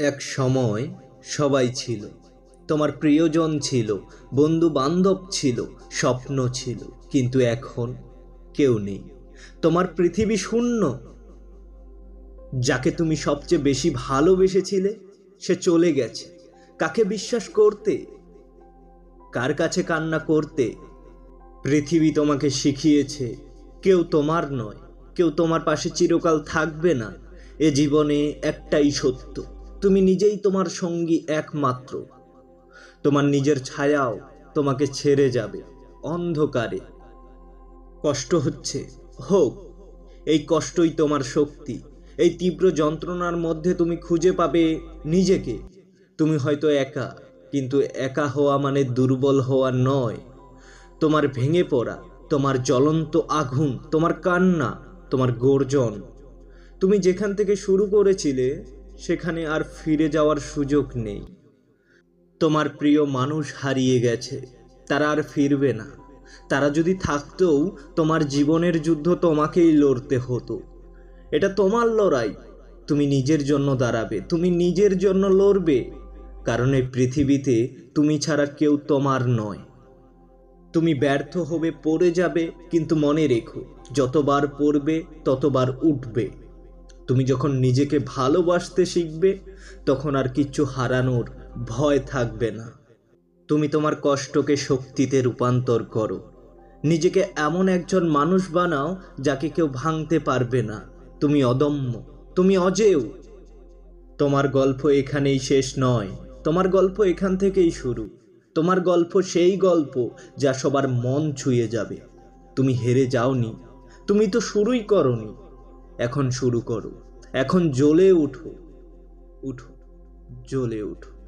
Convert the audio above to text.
এক সময় সবাই ছিল। তোমার প্রিয়জন ছিল বন্ধু বান্ধব ছিল, স্বপ্ন ছিল, কিন্তু এখন কেউ নেই। তোমার পৃথিবী শূন্য। যাকে তুমি সবচেয়ে বেশি ভালোবেসেছিলে, সে চলে গেছে। কাকে বিশ্বাস করতে? কার কাছে কান্না করতে? পৃথিবী তোমাকে শিখিয়েছে, কেউ তোমার নয়, কেউ তোমার পাশে চিরকাল থাকবে না। এ জীবনে একটাই সত্য। তুমি নিজেই তোমার সঙ্গী একমাত্র। তোমার নিজের ছায়াও তোমাকে ছেড়ে যাবে, অন্ধকারে। কষ্ট হচ্ছে, হোক, এই কষ্টই তোমার শক্তি। এই তীব্র যন্ত্রণার মধ্যে তুমি খুঁজে পাবে নিজেকে। তুমি হয়তো একা, কিন্তু একা হওয়া মানে দুর্বল হওয়া নয়। তোমার ভেঙে পড়া, তোমার জ্বলন্ত আগুন, তোমার কান্না, তোমার গর্জন। তুমি যেখান থেকে শুরু করেছিলে সেখানে আর ফিরে যাওয়ার সুযোগ নেই। তোমার প্রিয় মানুষ হারিয়ে গেছে, তারা আর ফিরবে না। তারা যদি থাকতেও তোমার জীবনের যুদ্ধ তোমাকেই লড়তে হতো। এটা তোমার লড়াই। তুমি নিজের জন্য দাঁড়াবে, তুমি নিজের জন্য লড়বে। কারণ এই পৃথিবীতে তুমি ছাড়া কেউ তোমার নয়। তুমি ব্যর্থ হবে, পড়ে যাবে, কিন্তু মনে রেখো, যতবার পড়বে, ততবার উঠবে। তুমি যখন নিজেকে ভালোবাসতে শিখবে, তখন আর কিচ্ছু হারানোর ভয় থাকবে না। তুমি তোমার কষ্টকে শক্তিতে রূপান্তর করো। নিজেকে এমন একজন মানুষ বানাও যাকে কেউ ভাঙতে পারবে না। তুমি অদম্য, তুমি অজেয়। তোমার গল্প এখানেই শেষ নয়, তোমার গল্প এখান থেকেই শুরু। তোমার গল্প সেই গল্প যা সবার মন ছুঁয়ে যাবে। তুমি হেরে যাওনি, তুমি তো শুরুই করনি। এখন শুরু করো। এখন জ্বলে উঠো। উঠো। জ্বলে উঠো।